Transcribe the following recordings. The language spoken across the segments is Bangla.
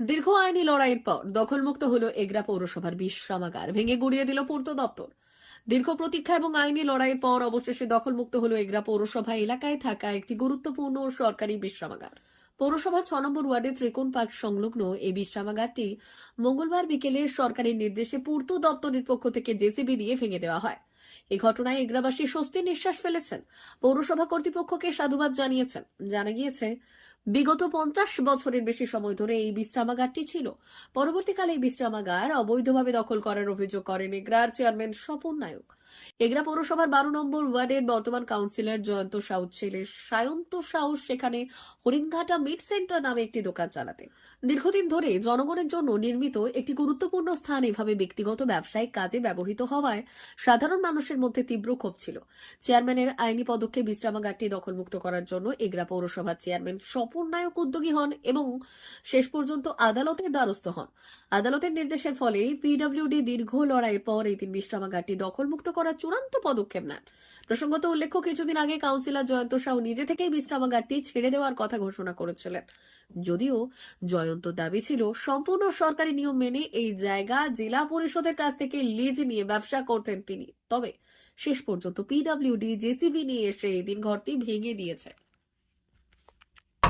দীর্ঘ আইনি লড়াইয়ের পর দখলমুক্ত হলো এগরা পৌরসভার বিশ্রামাগার ভেঙে গুড়িয়ে দিল পূর্ত দপ্তর। দীর্ঘ প্রতীক্ষা এবং আইনি লড়াইয়ের পর অবশেষে দখলমুক্ত হলো এগরা পৌরসভা এলাকায় থাকা একটি গুরুত্বপূর্ণ সরকারি বিশ্রামাগার পৌরসভা ছ নম্বর ওয়ার্ডে ত্রিকোণ পার্ক সংলগ্ন এই বিশ্রামাগারটি মঙ্গলবার বিকেলে সরকারি নির্দেশে পূর্ত দপ্তরের পক্ষ থেকে জেসিবি দিয়ে ভেঙে দেওয়া হয়। এই ঘটনায় এগ্রাবাসী স্বস্তির নিঃশ্বাস ফেলেছেন। পৌরসভা কর্তৃপক্ষকে সাধুবাদ জানিয়েছেন। জানা গিয়েছে বিগত পঞ্চাশ বছরের বেশি সময় ধরে এই বিশ্রামাগারটি ছিল। পরবর্তীকালে এই বিশ্রামাগার অবৈধভাবে দখল করার অভিযোগ করেন এগ্রার চেয়ারম্যান স্বপন নায়ক। এগরা পৌরসভার বারো নম্বর ওয়ার্ডের বর্তমান কাউন্সিলর জয়ন্ত সাউথ ছেলে সায়ন্ত সাউ সেখানে হরিণঘাটা মিট সেন্টার নামে একটি দোকান চালাতেন। দীর্ঘদিন ধরে জনগণের জন্য নির্মিত একটি গুরুত্বপূর্ণ স্থান এভাবে ব্যক্তিগত ব্যবসায়িক কাজে ব্যবহৃত হওয়ায় সাধারণ মানুষের মধ্যে তীব্র ক্ষোভ ছিল। চেয়ারম্যানের আইনি পদক্ষেপ বিশ্রামাগারটি দখলমুক্ত করার জন্য এগরা পৌরসভার চেয়ারম্যান স্বপন নায়ক উদ্যোগী হন এবং শেষ পর্যন্ত আদালতের দ্বারস্থ হন। আদালতের নির্দেশের ফলে পিডব্লিউডি দীর্ঘ লড়াইয়ের পর এই তিন বিশ্রামাগারটি দখলমুক্ত করার চূড়ান্ত পদক্ষেপ নেন। প্রসঙ্গত উল্লেখ্য, কিছুদিন আগে কাউন্সিলর জয়ন্ত সাউ নিজে থেকেই বিশ্রামাগারটি ছেড়ে দেওয়ার কথা ঘোষণা করেছিলেন। যদিও জয়ন্ত দাবি ছিল, সম্পূর্ণ সরকারি নিয়ম মেনে এই জায়গা জেলা পরিষদের কাছ থেকে লিজ নিয়ে ব্যবসা করতেন তিনি। তবে শেষ পর্যন্ত পিডব্লিউডি জেসিবি নিয়ে এসে এই দিন ঘরটি ভেঙে দিয়েছে।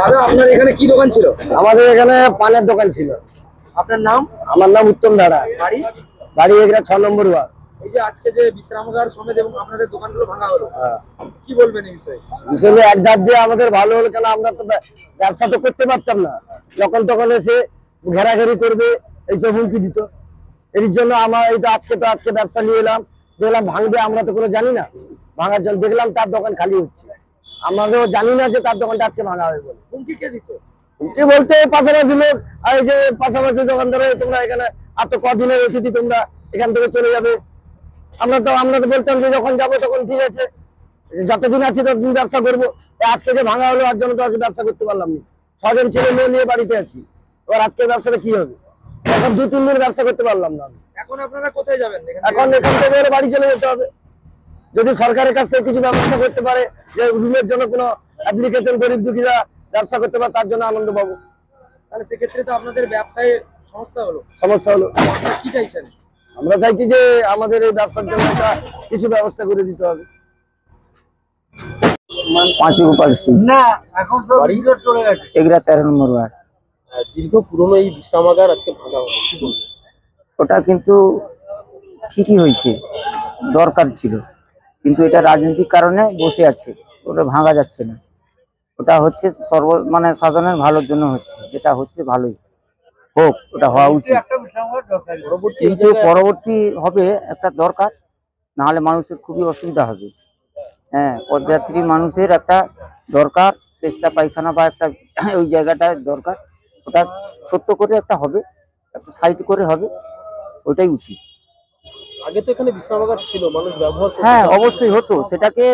দাদা আপনার এখানে কি দোকান ছিল? আমাদের এখানে পানের দোকান ছিল। আপনার নাম? আমার নাম উত্তম ধারা বাড়ি? বাড়ি এখানে ছ নম্বর ওয়ার্ড। এই যে আজকে যে বিশ্রামাগার সমেত এবং আপনাদের দোকানগুলো ভাঙা হলো কি বলবেন এই বিষয়ে? এক দিয়ে আমাদের ভালো হলো কেন আমরা তো ব্যবসা তো করতে পারতাম না। যখন তখন এসে ঘেরাঘেরি করবে এইসব হুমকি দিত। এর জন্য আমার এই তো আজকে তো আজকে ব্যবসা নিয়ে এলাম। দেখলাম ভাঙবে আমরা তো কোনো জানি না। ভাঙার জন্য দেখলাম তার দোকান খালি হচ্ছে। আমাদেরও জানি না যে তার দোকানটা আজকে ভাঙা হবে বলে। হুমকি কে দিত? কি বলতে পাশাপাশি লোক আর এই যে পাশাপাশি দোকানদার তোমরা এখানে আর তো কদিনের অতিথি তোমরা এখান থেকে চলে যাবে। আমরা তো আমরা তো বলতাম যে যখন যাব তখন ঠিক আছে। যতদিন আছি ততদিন ব্যবসা করব। আজকে যে ভাঙা হলো আর জন্য তো আজকে ব্যবসা করতে পারলাম না। ছজন ছেলে মেয়ে নিয়ে বাড়িতে আছি। এবার আজকে ব্যবসাটা কি হবে? এখন দু তিন দিন ব্যবসা করতে পারলাম না। এখন আপনারা কোথায় যাবেন? এখন এখান থেকে? বাড়ি চলে যেতে হবে। যদি সরকারের কাছ থেকে কিছু ব্যবস্থা করতে পারে যে রুমের জন্য কোনো অ্যাপ্লিকেশন গরিব দুঃখীরা ব্যবসা করতে পারে তার জন্য আনন্দ পাবো। তাহলে সেক্ষেত্রে তো আপনাদের ব্যবসায় সমস্যা হলো। সমস্যা হলো। কি চাইছেন? আমরা চাইছি যে আমাদের এই ব্যবসার জন্য একটা কিছু ব্যবস্থা করে দিতে হবে। পাঁচ গোপাল সিং এগুলা তেরো নম্বর ওয়ার্ড। দীর্ঘ পুরনো এই বিশ্রামাগার আজকে ভাঙা হলো। ওটা কিন্তু ঠিকই হয়েছে দরকার ছিল। কিন্তু এটা রাজনৈতিক কারণে বসে আছে। ওটা ভাঙা যাচ্ছে না। ওটা হচ্ছে সর্ব মানে সাধারণের ভালোর জন্য হচ্ছে। যেটা হচ্ছে ভালোই। হোক ওটা হওয়া উচিত। কিন্তু পরবর্তী হবে একটা দরকার। নাহলে মানুষের খুবই অসুবিধা হবে। হ্যাঁ পদযাত্রী মানুষের একটা দরকার। পেশা পায়খানা বা একটা ওই জায়গাটা দরকার। ওটা ছোট্ট করে একটা হবে। একটা সাইড করে হবে। ওটাই উচিত। আগে তো এখানে বিশ্রামাগার ছিল মানুষ ব্যবহার হ্যাঁ অবশ্যই হতো। সেটাকে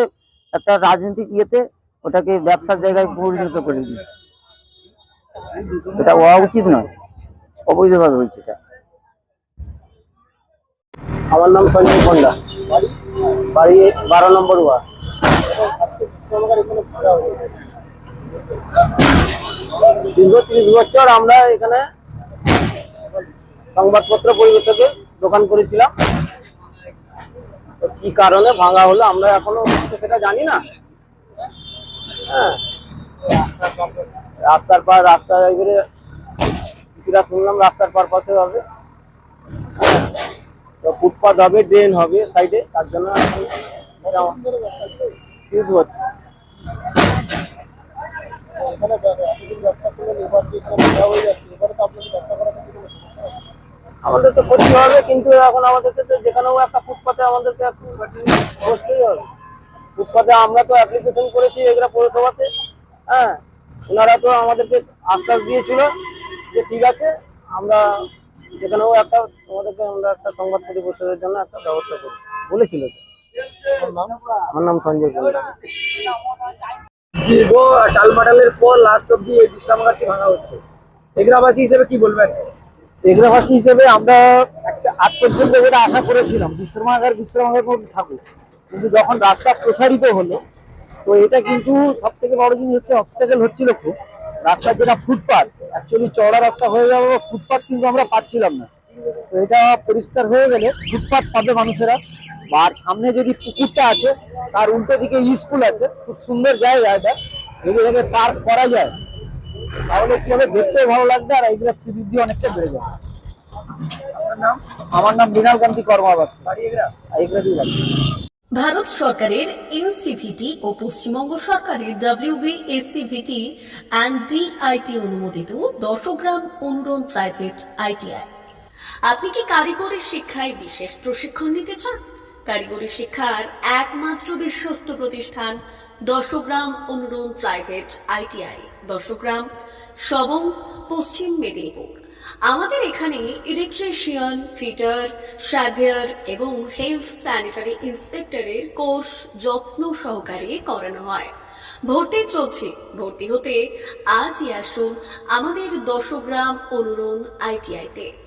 একটা রাজনৈতিক ইয়েতে ওটাকে ব্যবসার জায়গায় পরিণত করে দিয়েছে। এটা হওয়া উচিত নয়। অবৈধভাবে হয়েছে এটা। আমার নাম সঞ্জয় পন্ডা বাড়ি বারো নম্বর ওয়ার্ড। দীর্ঘ ত্রিশ বছর আমরা এখানে সংবাদপত্র পরিবেশকের দোকান করেছিলাম। কি কারণে ভাঙা হলো আমরা এখনও সেটা জানি না। হ্যাঁ। রাস্তার পার রাস্তা এবারে কিছুটা শুনলাম রাস্তার পার পাশে হবে। হ্যাঁ, ফুটপাথ হবে ড্রেন হবে সাইডে তার জন্য ত্রিশ বছর এখানে ব্যবসা এখানে ভাঙা হয়ে যাচ্ছে। এবারে তো আপনাদের ব্যবসা করার আমাদের তো ক্ষতি হবে কিন্তু এখন আমাদেরকে তো যেখানেও একটা ফুটপাতে আমাদেরকে একটু বসতেই হবে। ফুটপাতে আমরা তো অ্যাপ্লিকেশন করেছি এগুলা পৌরসভাতে হ্যাঁ ওনারা তো আমাদেরকে আশ্বাস দিয়েছিল যে ঠিক আছে আমরা যেখানেও একটা তোমাদেরকে আমরা একটা সংবাদ পরিবেশনের জন্য একটা ব্যবস্থা করব বলেছিল আমার নাম সঞ্জয় কুমার। দীর্ঘ টালমাটালের পর লাস্ট অব্দি এই বিশ্রামাগারটি ভাঙা হচ্ছে। এগরাবাসী হিসেবে কি বলবেন? এগ্রাভাসী হিসেবে আমরা একটা আজ পর্যন্ত যেটা আশা করেছিলাম বিশ্রামাগার বিশ্রামাগার মধ্যে থাকুক। কিন্তু যখন রাস্তা প্রসারিত হলো, তো এটা কিন্তু সব থেকে বড় জিনিস হচ্ছে অবস্টাকেল হচ্ছিল খুব। রাস্তার যেটা ফুটপাথ অ্যাকচুয়ালি চওড়া রাস্তা হয়ে যাবে ফুটপাথ কিন্তু আমরা পাচ্ছিলাম না। তো এটা পরিষ্কার হয়ে গেলে ফুটপাথ পাবে মানুষেরা। আর সামনে যদি পুকুরটা আছে, তার উল্টো দিকে স্কুল আছে, খুব সুন্দর জায়গা এটা। যদি এটাকে পার্ক করা যায় তাহলে কি হবে? দেখতেও ভালো লাগবে আর এইগুলো সিবৃদ্ধি অনেকটা বেড়ে যাবে। আমার নাম মৃণাল কান্তি কর্মাবাদ এইগুলো দিয়ে লাগবে ভারত সরকারের এনসিভিটি ও পশ্চিমবঙ্গ সরকারের ডাব্লিউবি এসসিভিটি অ্যান্ড ডিআইটি অনুমোদিত দশগ্রাম অনুরণ প্রাইভেট আইটিআই আপনি কি কারিগরি শিক্ষায় বিশেষ প্রশিক্ষণ নিতে চান? কারিগরি শিক্ষার একমাত্র বিশ্বস্ত প্রতিষ্ঠান দশগ্রাম অনুরণ প্রাইভেট আইটিআই দশগ্রাম সবং পশ্চিম মেদিনীপুর। আমাদের এখানে ইলেকট্রিশিয়ান ফিটার সার্ভেয়ার এবং হেলথ স্যানিটারি ইন্সপেক্টরের কোর্স যত্ন সহকারে করানো হয়। ভর্তি চলছে। ভর্তি হতে আজই আসুন আমাদের দশগ্রাম অনুরণ আইটিআইতে।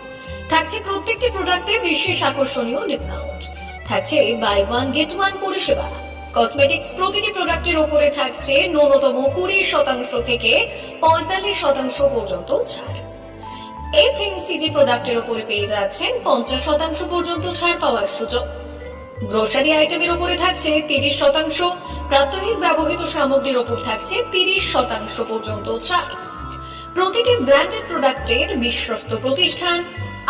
থাকছে প্রত্যেকটি প্রোডাক্টে বিশেষ আকর্ষণীয় ডিসকাউন্ট থাকছে বাই ওয়ান গেট ওয়ান পরিষেবা। কসমেটিক্স প্রতিটি প্রোডাক্টের ওপরে থাকছে ন্যূনতম কুড়ি শতাংশ থেকে পঁয়তাল্লিশ শতাংশ পর্যন্ত ছাড়। এফএমসিজি প্রোডাক্টের উপরে পেয়ে যাচ্ছেন পঞ্চাশ শতাংশ পর্যন্ত ছাড় পাওয়ার সুযোগ। গ্রোসারি আইটেমের উপরে থাকছে তিরিশ শতাংশ, প্রাত্যহিক ব্যবহৃত সামগ্রীর উপর থাকছে তিরিশ শতাংশ পর্যন্ত ছাড়। প্রতিটি ব্র্যান্ডেড প্রোডাক্টের বিশ্বস্ত প্রতিষ্ঠান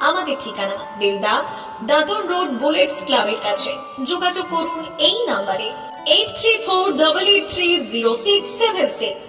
আমাদের ঠিকানা বেলদা দাঁতন রোড বুলেটস ক্লাবের কাছে। যোগাযোগ করুন এই নাম্বারে। Eight three four double eight three zero six seven six